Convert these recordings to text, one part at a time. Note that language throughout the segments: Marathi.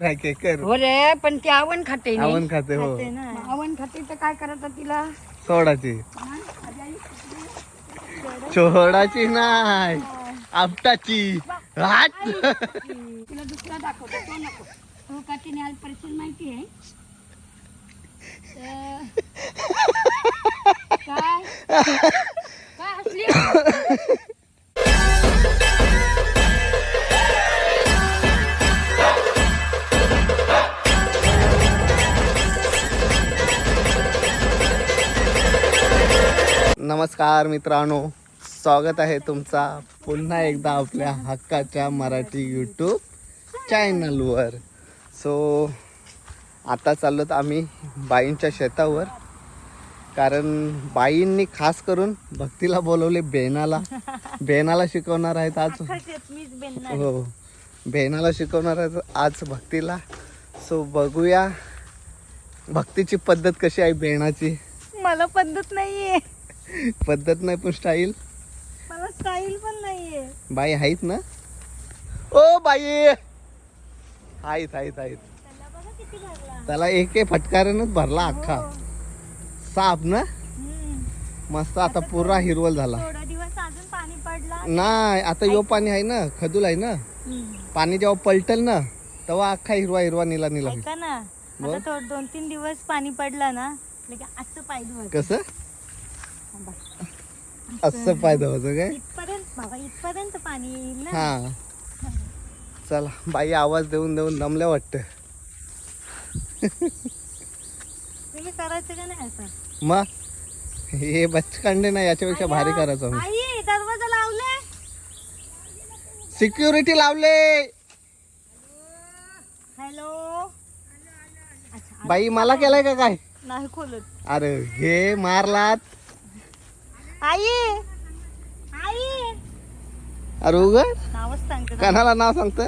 नाही केकर हो रे पण ती आवण खाते नाही. आवण खाते हो. आवण खाते तर काय करायचं तिला? सोडाची. सोडाची नाही आपटाची. हाट तुला दुसरा दाखवतो तो नको. तो का तिने आज परिचय माहिती आहे. तर- काय? काय हसली? नमस्कार मित्रांनो स्वागत आहे तुमचा पुन्हा एकदा आपल्या हक्काच्या मराठी यूट्यूब चॅनलवर सो आता चाललोत आम्ही बाईंच्या शेतावर. कारण बाईंनी खास करून भक्तीला बोलवले बेनाला. बेनाला शिकवणार आहेत आज. हो बेनाला शिकवणार आहेत आज भक्तीला. सो बघूया भक्तीची पद्धत कशी आहे बेणाची मला पद्धत नाहीये. पद्धत नाही पण स्टाईल मला स्टाईल पण नाहीये. बाई आहेत ना? O by! आहेत आहेत आहेत. त्याला बघा किती भरला. त्याला एक फटकाऱ्यानच भरला अख्खा. साप ना? हम्म. मस्त आता पुरा हिरवल झाला. थोडा दिवस अजून पाणी पडला नाही आता यो पाणी आहे ना? खदूल आहे ना? पाणी जेव्हा पलटल ना तेव्हा अख्खा हिरवा हिरवा निला निला होईल. ऐका ना मग? आता थोड दोन तीन दिवस पाणी पडला ना लगे असं पाय धुवायचं. कसं? असं पाय धवायचं काय? इथपर्यंत बाबा इथपर्यंत पाणी येईल ना? हा. चला बाई आवाज देऊन देऊन दमल्या वाटतं. तुम्ही करायचं का नाही असं? मग हे बचकांडे ना याच्यापेक्षा भारी करायचं आई दरवाजा लावले? सिक्युरिटी लावले. हॅलो? अच्छा बाई मला केलाय का काय? नाही खोलत. अरे हे मारलात. आई. आई. अरे उग. नावच सांगते कानाला नाव सांगत.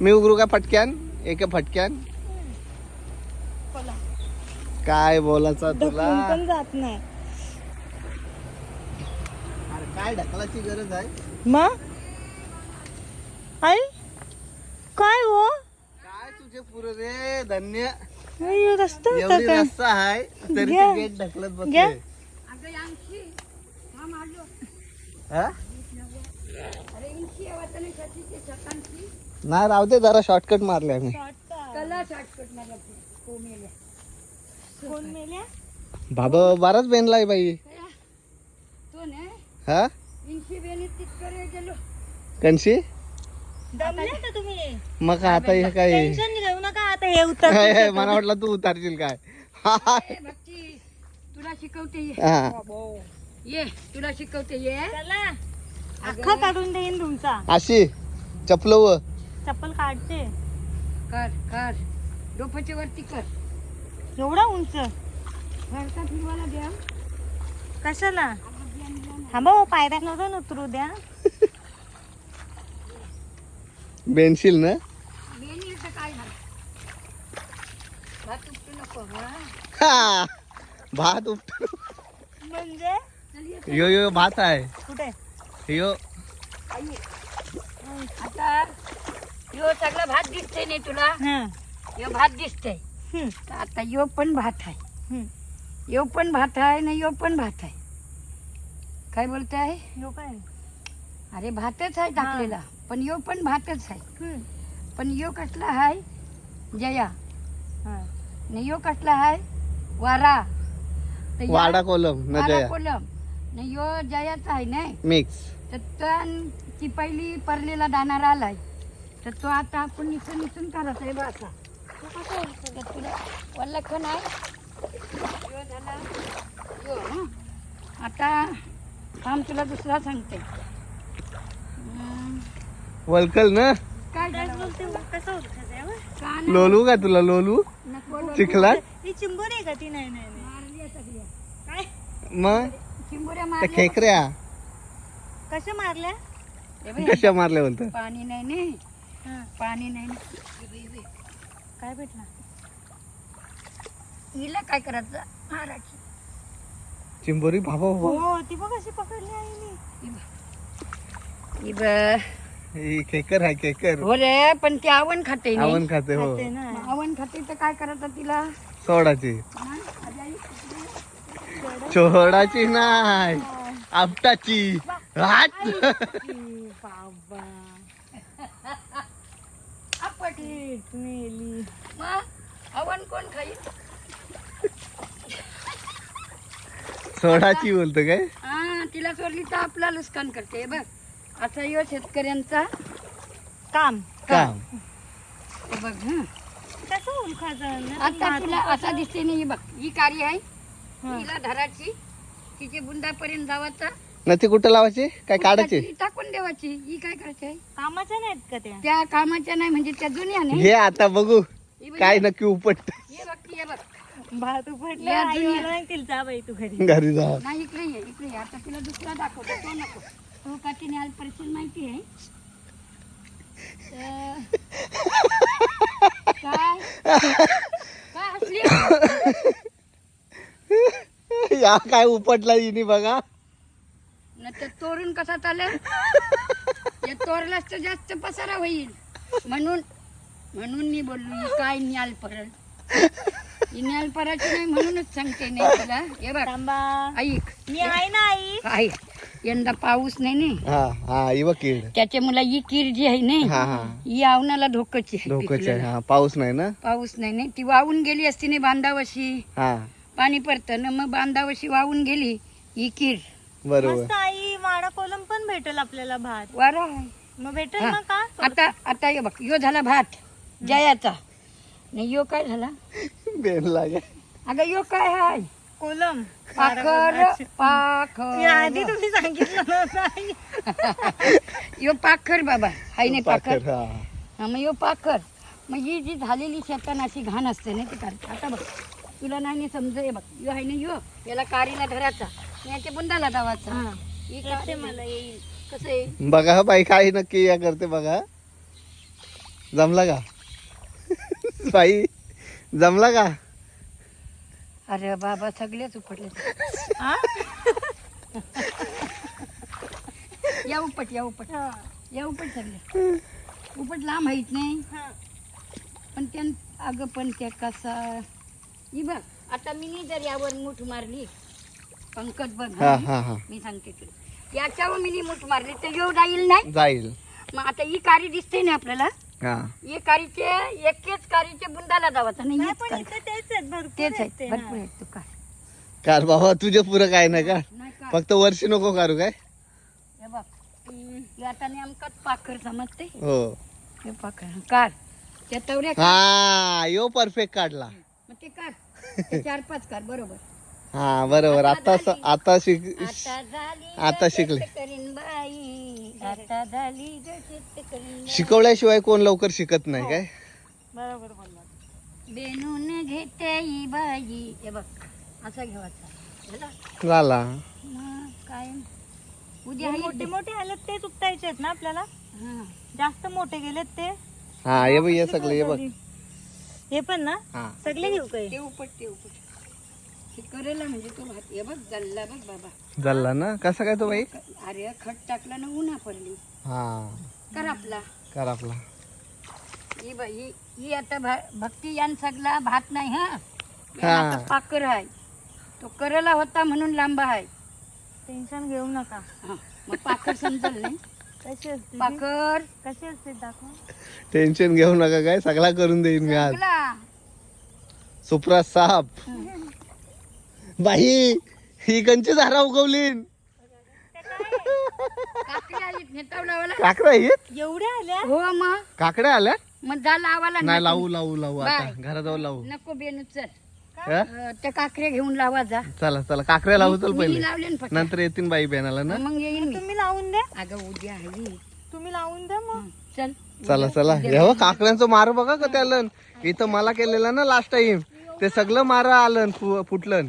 मी उघडू का फटक्यान? एक फटक्यान. काय बोलायचा तुला? ढकलून पण जात नाही. अरे काय ढकलाची गरज आहे? मग आई? काय हो? काय तुझे पुरे रे धन्य. आई, रस्ता होता एवढी का रस्ता आहे तरी घ्या. ते गेट ढकलत घ्या. बसले हा? नाही राहू दे जरा शॉर्टकट मारले आम्ही. बाबा बराच बेनलाय बाई. हा? कणशी दमले का तुम्ही? मग आता हे काय? टेन्शन घेऊ नका आता हे उतर काय आहे? मला वाटलं तू उतारशील काय. तुला शिकवते. ये. तुला शिकवते ये. चला. अख्खा काढून देईन तुमचा. अशी चपलव चप्पल काढते. कर कर डोपाच्या वरती कर. एवढा उंच? घरचा फिरवायला द्या. कशाला? थांबा हो पायऱ्यांवरून उतरू द्या. बेनशील ना? बेनी येतं काय झालं? भात उपटू नको हा. हा. भात उपट म्हणजे? यो यो भात आहे. कुठे? यो. आता यो सगळा भात दिसते नाही तुला? हा. यो भात दिसते हम्म, आता यो पण भात आहे. हम्म. यो पण भात आहे ना यो पण भात आहे. काय बोलताय ह्यो काय? अरे भातच आहे टाकलेला. पण यो पण भातच आहे. हम्म, पण यो कसला आहे जया. हा. न यो कसला आहे वारा. या- वाडा कोलम वारा कोलम. न यो जयाचा आहे ना मिक्स तर त्या ती पहिली परलेला दाणार आलाय तर तो आता आपण निसून निसून करत आहे बा आता तर तुला वल्लखन आहे यो झाला यो हं. आता थांब तुला दुसरा सांगते हं, वलकल ना काय झालं? बोलते मग? कसं ओळखायचं आहे बा? का नाही? लोलू का तुला लोलू नको. चिखलात ही चिंबोरी आहे का ती नाही नाही नाही. मारली सगळ्या काय मग चिंबोऱ्या त्या मारल्या खेकऱ्या. कशा मारल्या? कशा मारल्या बोलत पाणी नाही ने. हा, पाणी नाही ने. काय भेटला? हिला काय करायचं? मारायची. चिंबोरी बाबा बाबा हो ती बघ कशी पकडली आहे मी ही ही खेकर आहे खेकर. हो रे पण ती आवण खाते नाही. आवण खाते हो. खाते ना. आवण खाते तर काय करायचं तिला? सोडाची हा? आजी आई, चोडाची नाही आपटाची. हात. बाबा. कोण सोडाची बोलतो काय? हा तिला सोडली तर आपला नुकसान करते. हे बघ असा यो शेतकऱ्यांचा काम काम. बघ हं. कसं ओळखायचं? आता तुला असा दिसते नाही बघ ही कारी आहे. हिला धराची तिचे बुंदापर्यंत जावाचा. ना ती कुठं लावायची? काय काढायची? ती टाकून देवाची. ही काय करायची? आहे कामाच्या नाहीत का त्या? त्या कामाच्या नाही म्हणजे त्या जुन्या नाही हे आता बघू. काय नक्की उपट. हे बघ हे बघ. भात उपटलं या आई जुन्या. मला म्हणतील, जा बाई तू घरी. घरी जा. नाही इकडे ये इकडे ये. आता तुला दुसरा दाखवतो तो नको. तो का तिने आज परिचय माहिती आहे. तर- काय? काय हसली? या काय उपटला हिने बघा. न तर तोरून कसा चालेल? हे तोरलाच तर जास्त पसारा होईल. म्हणून म्हणून मी बोललो ही काय न्याल परल ही न्याल पराची नाही म्हणूनच सांगते नाही तुला. हे बघ. थांबा. ऐक. मी आहे ना आई. ऐक. यंदा पाऊस नाही नाही हा हा ही कीड. त्याच्या मुला ही कीर जी आहे नाही हा हा. ही आवनाला धोकची आहे. पिकलेला. हा पाऊस नाही ना? पाऊस नाही नाही ती वाहून गेली असती नाही बांधावशी हा. पाणी पडतं ना मग बांधावशी वाहून गेली ही कीर बरोबर. मस्त आई वाडा कोलम पण भेटेल आपल्याला भात. वारा आहे. मग भेटेल हा. ना का? आता आता ये बघ यो झाला भात जयाचा. नाही यो काय झाला? बेन लागे. अगं यो काय हाय? कोलम. पाखर या आधी पाखर तुम्ही सांगितलं नव्हतं आई. यो पाखर बाबा. हाय नाही पाखर पाखर? हा. हा मग यो पाखर. मग ही जी झालेली शेतान अशी घाण असते ना ती आता बघ. तुला नाही नाही समज. हे बघ यो आहे ना यो. याला कारीला धरायचा. याच्या बुंदाला दावाचा हा. ही येते कारी मला येईल. कसं आहे बघा बाई काय नक्की या करते बघा. जमला का? बाई जमला का? अरे बाबा सगळेच उपटले. हा? या उपट या उपट. हा. या उपट सगळे. उपट लांब माहीत नाही. हा. पण त्या अगं पण त्या कसा ही बघ आता मी जर यावर मूठ मारली पंकज बघ हा हा. हा हा. मी सांगते तुला. याच्यावर मी मूठ मारली तर येऊ जाईल नाही? जाईल. मग आता ही कारी दिसते ना आपल्याला? हा. ही कारीचे एकेच कारीचे बुंदाला जावाचा नाही नाही हीच पण कारी. इथे तेच आहेत भरपूर तेच आहेत आहे ते, भरपूर हा. आहेत तू काय कार बाबा तुझे पुरं काय नाही का नाही काय फक्त वर्षी नको करू काय? हे बघ हे आता नेमकंच पाखर समजते? हो. हे पाखर काढ त्या तवऱ्या. हा यो परफेक्ट काढला. ते काढ ते चार पाच बरोबर. हा बरोबर. आता स- आता शिक आता झाली आता शिकले. करीन बाई. आता झाली ग शेतकरीण बाई. शिकवल्याशिवाय कोण लवकर शिकत नाही काय? बरोबर बोलला बेनून घेते ही बाई. हे बघ असा घेवायचा झाला? झाला. मग काय? उद्या मोठे मोठे आलेत ते चुकतायचे आहेत ना आपल्याला? हा. जास्त मोठे गेलेत ते. हा ये बघ ये सगळं ये बघ. हे पण ना? हा. सगळे घेऊ काय ते उपट ते उपट. हे करेला म्हणजे तो भात हे बघ जल्ला बघ बाबा. झाला ना? कसा काय तो बाई? अरे खट टाकला ना उन्हा पडली. हा. कर आपला. कर आपला. ही बाई ही- ही आता भा- भक्ती यान सगळा भात नाही हा? हा. आता पाकर आहे. तो करला होता म्हणून लांब आहे. टेन्शन घेऊ नका. हा, मग पाकर समजल नाही? कशी असते ती? पाकर कशी असते दाखव. टेन्शन घेऊ नका काय सगळा करून देईन मी आज. सुप्रा साप. बाई ही कंची झारा उगवली काकडी आली नेतावलावाला काकड्या आहेत? एवढ्या आल्या? हो मग. काकड्या आल्या? मग जा लावाला नाही. लावू लावू लावू. आता बाय. जाऊ लावू. नको बेनू चल. हा? त्या काकऱ्या घेऊन लावा जा. चला चला. काकड्या लावू चल मी पहिले. लावले ना फक्त. नंतर येतील बाई बेनाला ना? मग येईन मी. तुम्ही लावून द्या. अगं उद्या आहे. तुम्ही लावून द्या मग. चल. चला चला. हे हो काकड्यांचं मार बघा का त्यालं इथं मला केलेलं ना लास्ट टाइम ते सगळं मार आलं फु- फुटलं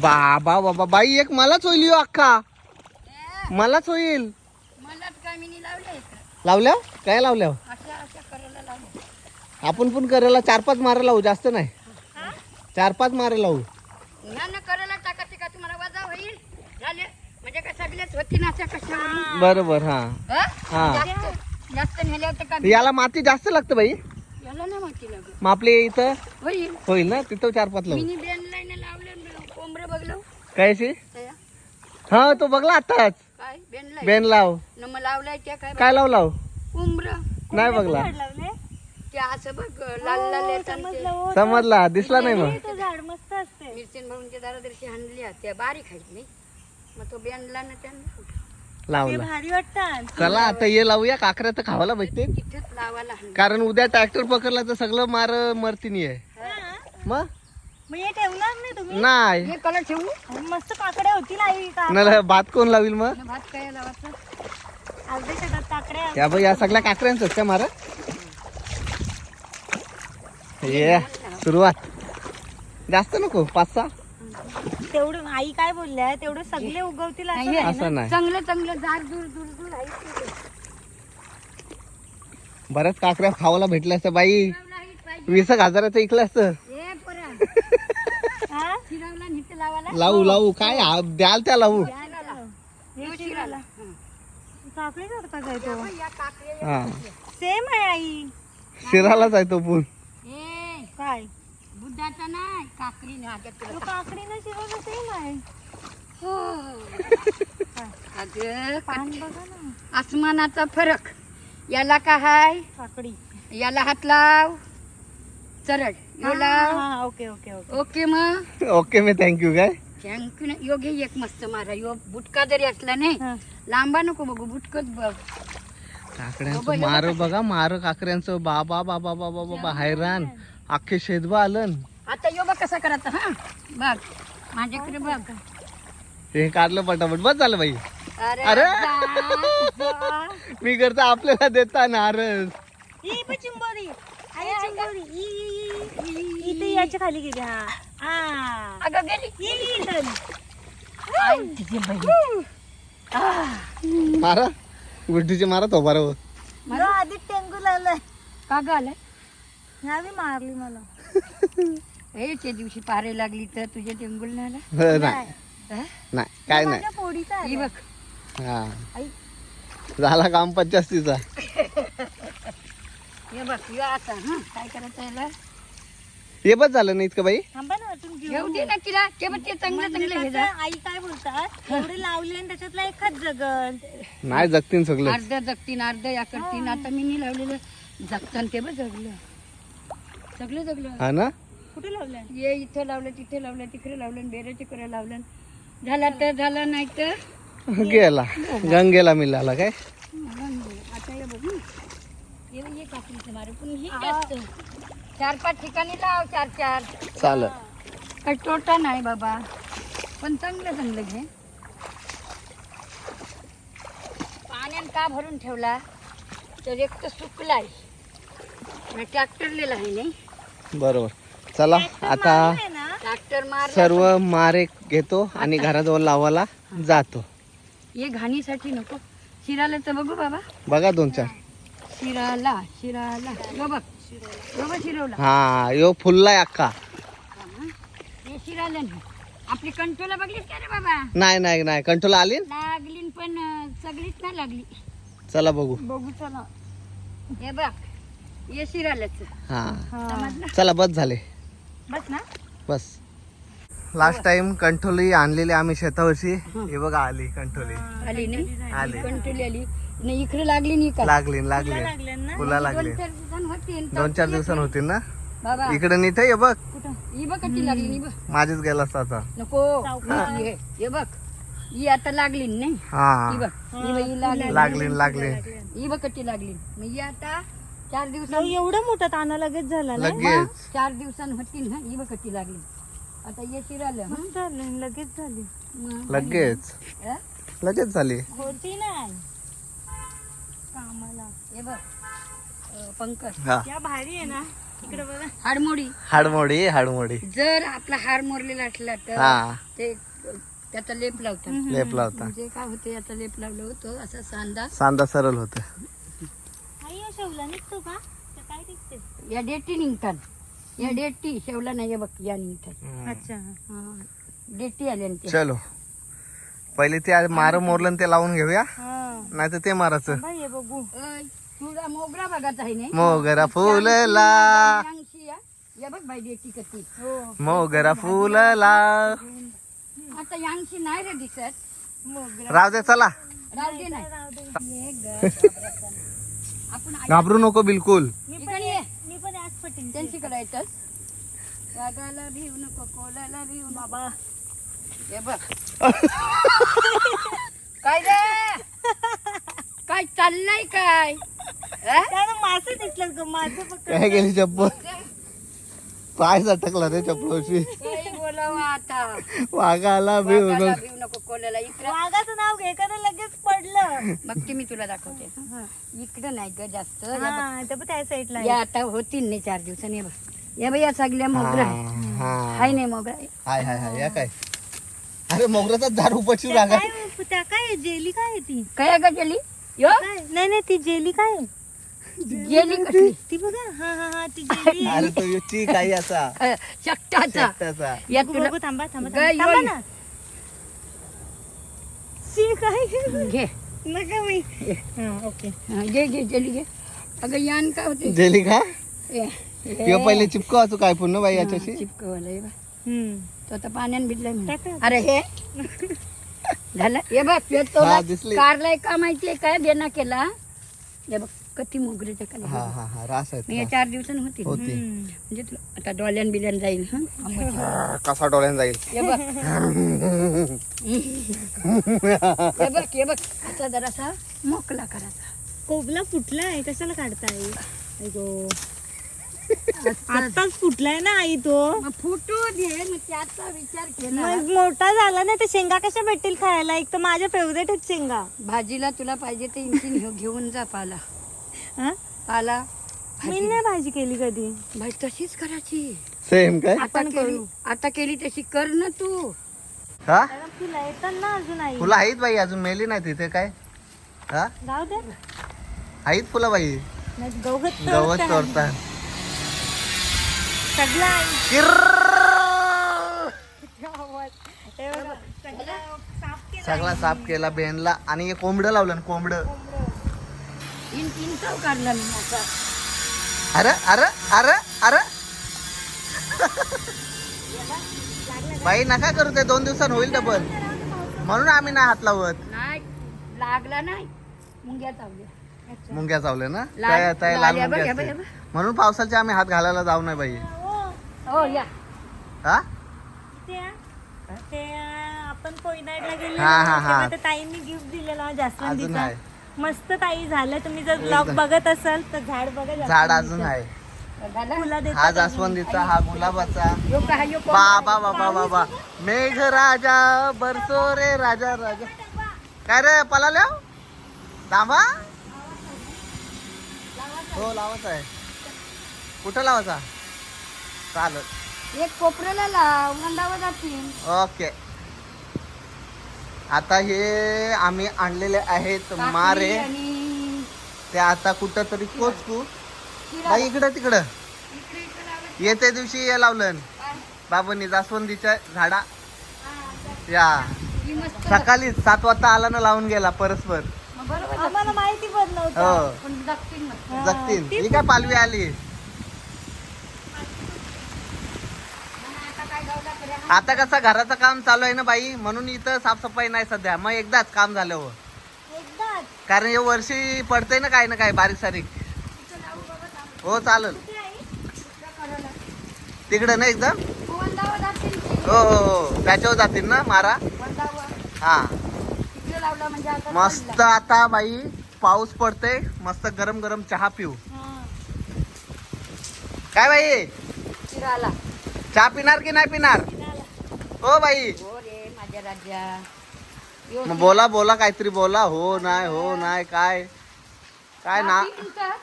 बाबा बाबा बाई एक मलाच होईल ह्यो अख्खा. मलाच होईल. लावल्या काय लावल्या? आपण पण करायला चार पाच मारा लावू जास्त नाही. चार पाच मारा लावू. म्हणजे बरोबर हा. हा? याला माती जास्त लागतं बाई. आपले इथं? होईल. होईल ना? तिथं चार पाच लावू तया. हा तो बघला आताच। काय? बेन लाव. न मग लावलाय त्या काय काय लाव लाव? कोंबडं नाही बघला झाड लावले? ते असं बघ लाल लाल येतात ते. समजलं हो. समजला. दिसला नाही मग. ते झाड मस्त असते मिरचीन दारादर्शी आणल्या त्या बारीक आहेत नाही मग तो बेनला ना त्यांना ते लावला. भारी वाटतात चला आता ये लावूया. काकऱ्या तर खावायला भेटते तिथेच लावायला. कारण उद्या ट्रॅक्टर पकडला तर सगळं मार मरतीनी आहे मग? मग हे ठेवणार नाही तुम्ही? नाही. हे कलर ठेवू? अहो, मस्त काकड्या होतील आई का न भात कोण लावील मग? भात काय लावायचं? अर्ध्या शेतात काकड्या. त्या बाई या सगळ्या काकऱ्यांच काय मारा? ये सुरुवात. जास्त नको पाच सहा? तेवढं आई काय बोलल्या? तेवढं सगळे उगवतील असं नाही, नाही असं नाही. चांगलं चांगलं झाड दूर दूर दूर आहे. बऱ्याच काकऱ्या खावायला भेटल्या असत्या बाई. वीस एक हजाराचं इकलं असतं हे पोरा हा? शिरावला आणि इथे लावायला? लावू लावू. काय? द्याल त्या लावू हे शिराला हं. काकडी करता काय तो? या काकड्या हा. सेम आहे आई. शिरालाच आहे तो पण. हे. काय? बुद्धाचा नाही काकडी नाही. तो काकडी ना शिवलं सेम आहे. अगं पान बघा ना. आसमानाचा फरक. याला काय हाय? काकडी. याला हात लाव. चरड. हा ओके ओके ओके. ओके मग. ओके मी थँक्यू काय थँक्यू ना. योगे एक मस्त मारा. यो बुटका जरी असला नाही हा. लांबा नको बघू बुटकच बघ. काकड्यांचं मार बघा. मार काकऱ्यांचं बाबा बाबा बाबा बाबा हैराण. अख्खे शेतबा आलं आता यो बघ कसा करायचा हा. बघ माझ्याकडे बघ. हे काढलं पटापट. बस झालं बाई. अरे. जा. मी करता आपल्याला देता नारळ. ही पण चिंबोरी. आई चिंबोरी. E, E. इथे याच्या खाली गेली हा. हा. अगं गेली. इथं. आई, तिची बहीण. मारा. गुड्डीची मारा तो बरोबर. जो आधी टेंगू लागलाय. का ग आलाय? ह्यावी मारली मला हे त्या दिवशी पारे लागली तर तुझ्या टेंगुल नाही आला? नाही. हा? नाही काय नाही. माझ्या पोडीचा ही आहे. बघ. हा. आई. झाला काम पचास्तीचा हे बघ यो आता हा. काय करायचं याला? हे बस झालं नाही इतकं बाई? थांबा ना वाटून घेऊ घेऊ दे ना तिला. ते पण ते चांगलं म्हणजे चांगलं हे कसं, जा. आई काय बोलतात? एवढे लावले आणि त्याच्यातला एखाद जगल. नाही जगतीन सगळं. अर्ध जगतीन अर्ध या करतीन. आता मी नाही लावलेलं. जगतान ते बघ जगलं. सगळं जगलं. हा ना? कुठे लावले ये इथं लावलं तिथे लावलं तिकडे लावलं बेरे तिकडे लावलं. झाला तर झाला नाही तर? गेला. गंगेला मिळाला काय? मला नाही. आता हे बघ. हं. हे काकडीचं मारे. पण ही. जास्त. चार पाच ठिकाणी लाव चार चार. चालत काही तोटा नाही बाबा. पण चांगलं चांगलं घे. पाण्यानं का भरून ठेवला? तर एक तर सुकलाय. ट्रॅक्टर लिहिला आहे नाही? बरोबर. चला आता ट्रॅक्टर मार सर्व मारे घेतो आणि घराजवळ लावायला जातो. हे घाणीसाठी नको. शिराला तर बघू बाबा. बघा दोन चार. शिराला शिराला. यो बघ. यो हा यो फुललाय नाही. आपली कंट्रोला बघलीस का रे बाबा? नाही नाही नाही. कंट्रोल आली? लागली पण सगळीच नाही लागली. चला बघू. बघू चला. हे बघ हे शिरालाच हा. चला बस झाले. बस ना. बस. लास्ट टाइम कंठोली आणलेली आम्ही शेतावरची. हे. बघा आली कंठोली आली नाही? आली. कंट्रोल आली. नाही इकडे लागली नाही का? लागली लागली. फुला लागली दोन चार दिवसांनी होतील दोन चार दिवसांनी होतील ना? बाबा. इकडे नीट आहे हे बघ. कुठं? ही बघ कशी लागली नी बघ. माझीच गेला असता आता. नको. ही हे हे बघ. ही आता लागली नाही? ही. हा बघ. ही. बघ ही लागली लागली लागली ही बघ कशी लागली मग ही आता चार दिवसां जाऊ, एवढा मोठा ताना लगेच झाला ना? लगेच. चार दिवसांनी होतील ना? ही बघ कशी लागली आता ये शिरालं? मस्त झालं लगेच झाली. लगेच? लगेच झाली. होती नाही. कामाला. हे बघ अं, पंकज. हा. या भारी आहे ना. इकडे बघा. हाडमोडी. हाडमोडी हाडमोडी. जर आपला हार मोरलेला असला तर हा. ते त्याचा लेप लावतात. लेप लावता म्हणजे काय होते याचा लेप लावलं होतं असा सांदा. सांदा सरळ होत. आई या शेवला निघतो का? ते काय दिसते या डेटी निघतात. या डेटी शेवला नाही हे बघ या निघतात. अच्छा. हा. डेटी आल्या ना चलो. पहिले ते मार मोरलं ते लावून घेऊया. हा. नाही तर ते हे बघू. तुला मोगरा बघायचा आहे नाही? मोगरा फुलला. यांशी या. या बघ बाई डेटी कशी. हो. मोगरा फुलला. आता यांशी नाही रे दिसत. राहू दे चला. घाबरू नको बिलकुल. मी पण इकडे ये. मी पण आज पटेन त्यांची भिऊ नको कोलाला भिऊ नको. बाबा. हे बघ. काय रे? काय चाललंय काय? मासे दिसलं ग माझं फक्त. काय गेली चप्पल? पाय सटकला रे चप्पलशी काही बोलावं आता. वाघाला भिऊ नको भिऊ नको. कोलाला इकडं. वाघाचं नाव घे का लगेच पडलं. बघ ते मी तुला दाखवते. इकडं नाही ग जास्त. या बघ. हा ते पण त्या साईडला या आता होतील नाही चार दिवसांनी. हे बघ. या बाई या सगळ्या मोगरा आहे हाय नाही मोगरा. आहे. हाय हाय हाय. या काय? अरे मोगऱ्याचा झाड उपची रागा काय त्या काय जेली काय आहे ती? काय ग गेली यो? काय? नाही नाही ती जेली काय आहे? गेली कसली? ती बघा. हा हा हा ती जेली. अरे तो युची काही असा. अं, शकटाचा या बघू तुला बघू थांबा थांबा थांबा थांबा. यो. ना. शी काय? घे. नका मी हा ओके. हा, घे घे गेली घे. अगं यान काय होते? जेली का? किंवा पहिले चिपकवायचो काय पुन्हा बाई याच्याशी. चिपकवायला हे बघ. हम्म. तो आता पाण्यान भिजलाय. अरे हे. झालं. हे बघ तो हा, दिसली. कारलाय का माहितीये काय बेना केला. हे बघ कती मोगरीचे खाली हा हा हा रास मी आहेत चार दिवसांनी होती होती म्हणजे तुला आता डॉल्यान बिल्यान जाईल हं? कसा डोळ्यान जाईल? हे बघ. हे बघ हे बघ. आता जरासा मोकला करायचा. कोबला फुटलाय कशाला काढताय? अगो. आताच फुटलाय ना आई तो. मग फुटू दे त्याचा विचार केला. मग मोठा झाला ना ते शेंगा कशा भेटतील खायला? एक तर माझ्या फेवरेट आहेत शेंगा. भाजीला तुला पाहिजे ते इंची घेऊ- घेऊन जा पाला. हा? पाला. मी नाही भाजी केली कधी. भाजी तशीच करायची. सेम काय? आता केली आता केली तशी कर ना तू. हा? फुलं येतात ना अजून आई. फुलं आहेत बाई अजून मेली नाही तिथे काय? हा? जाऊ दे. आहेत फुलं बाई. नाही गवत गवत तोडतात. सगळं सगळं साफ केलं बेनला आणि कोंबडं लावलं कोंबडं. अरे अरे अरे अरे. बाई नका करू ते. दोन दिवसात होईल डबल म्हणून आम्ही नाही हात लावत. लागला नाही. मुंग्या चावल्या. मुंग्या चावले ना? म्हणून पावसाचे आम्ही हात घालायला जाऊ नाही बाई. हो, हो? या. हा ते ते आपण कोयनाडला गेले हा, हा, तेव्हा हा. त्या ताईंनी गिफ्ट दिलेला अजून जास्वंदीचा. आहे. मस्त ताई झालं. तुम्ही जर ब्लॉग बघत असाल तर झाड बघा झाड जास्वंदीचं. अजून आहे. झालं. फुलं हा देतात जास्वंदीचा हा गुलाबाचा. यो का यो कोण? बाबा बाबा बाबा मेघ राजा बरसो रे राजा राजा. काय रे पळाल्या थांबा हो लावायचा आहे. कुठं लावायचा? चालत एक कोपऱ्याला लाव जातील. ओके. आता हे आम्ही आणलेले आहेत मारे. आणि ते आता कुठं तरी कोचकू शिरा. बाई इकडं तिकडं. इकडे इकडे लावायचं. येते दिवशी हे लावलं काय? बाबांनी जास्वंदीच्या झाडा. या. ही मस्त. सकाळी सात वाजता आला ना लावून गेला परस्पर मग बरोबर आम्हाला माहिती पण नव्हतं हो. पण जगतील हा, जगतील. ती ही काय पालवी आली आता काय गावला तरी आता कसं घराचं काम चालू आहे ना बाई म्हणून इथं साफसफाई नाही सध्या. मग एकदाच काम झालं हो. कारण हे वर्षी पडतंय ना काय ना काय बारीक सारीक. हो चालेल? तिकडं ना एकदम. हो हो हो. त्याच्यावर जातील ना मारा? हा. म्हणजे मस्त. आता बाई पाऊस पडते मस्त गरम गरम चहा पिऊ. काय बाई? चहा पिणार की नाही पिणार? हो बाई. हो रे माझ्या राजा. यो मग बोला बोला काहीतरी बोला. हो नाही हो नाही काय? काय ना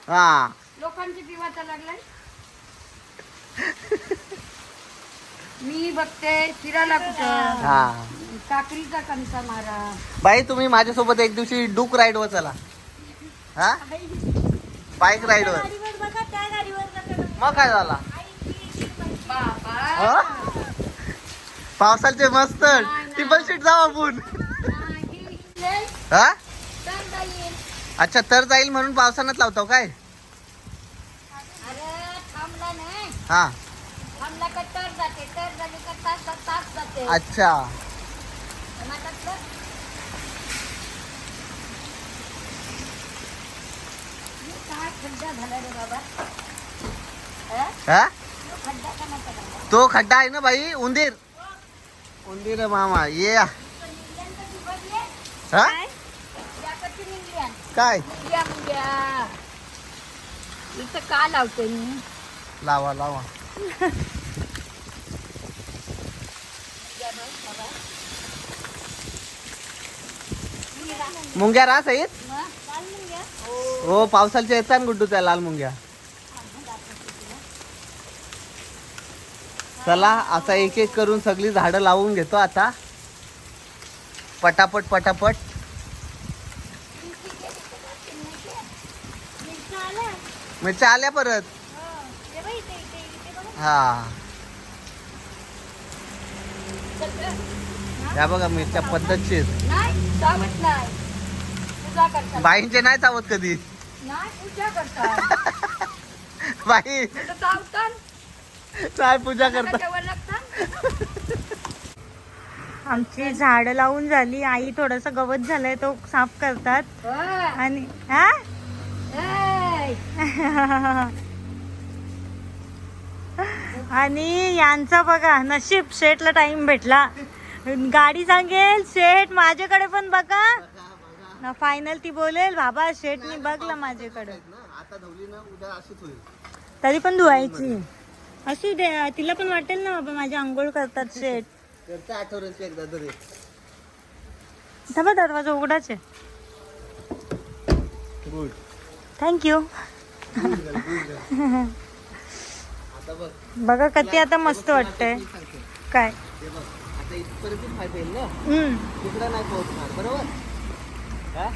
हा. लोकांची पिवाचा लागलाय. मी बघते शिराला कुठं? हा. काकडीचा कणसा मारा. बाई तुम्ही माझ्यासोबत एक दिवशी डुक राईड वर चला. हा? बाईक राईड वर मग काय झाला? बाबा. हा? पावसाचे मस्त. टिबल सीट जाऊ आपण. हा. अच्छा तर जाईल म्हणून पावसानच लावतो काय? अरे थांबला नाही हा? अच्छा तो खड्डा आहे ना बाई उंदीर. उंदीर आहे मामा ये? हा? काय. इथं का लावते मी? लावा लावा. मुंग्या रास आहेत? हो पावसाच्या येतात गुड्डू त्या लाल मुंग्या. चला आता एक एक करून सगळी झाडं लावून घेतो आता. पटापट पटापट. मिरच्या आल्या परत? हो. या बघा मिरच्या पद्धतशीर. बाईंचे नाही चावत कधी. बाई. काय पूजा करता? आमची झाडं लावून झाली. आई थोडस गवत झालंय तो साफ करतात. आणि हा. आणि यांचा बघा नशीब शेटला टाइम भेटला. गाडी सांगेल शेट माझ्याकडे पण बघा. ना फायनल ती बोलेल बाबा शेटनी बघला माझ्याकडे. तरी पण धुवायची. असू दे तिला पण वाटेल ना बाबा माझी आंघोळ करतात शेट करता आठवड्याची एकदा तरी. थांबा दरवाजा उघडाच आहे. गुड. थँक्यू आता बघ. बघा किती आता मस्त वाटतंय. सांगते. काय? बघ आता इथपर्यंत फायदा येईल ना? हम्म. तिकडं नाही पोहोचणार बरोबर? हा?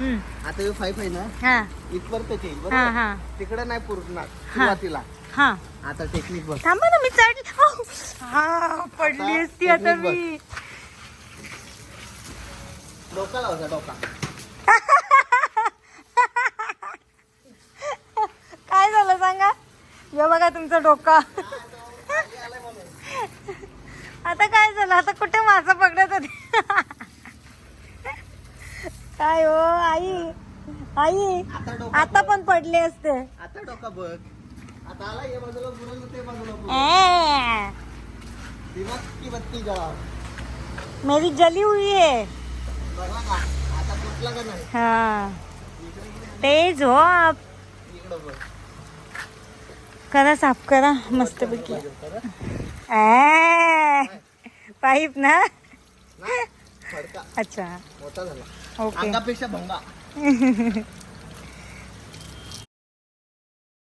हम्म. आता आहे ना? हा. इथपर्यंत येईल हा बरोबर? हा. तिकडं नाही पुरणार सुरुवातीला. हा. आता टेक्निक बघ. थांबा ना मी चढली. आऊ. हा पडली असती आता technique मी. डोका लावजा डोका. काय झालं सांगा? हे बघा तुमचं डोका. आता काय झालं? आता कुठे मासा पकडत होते? काय हो आई? आई आता डोका आता पण पडले असते. आता डोका बघ. मेरी जली हुई है. हा. तेज हो आप. करा साफ करा मस्त पैकी पाईप ना? अच्छा. ओके.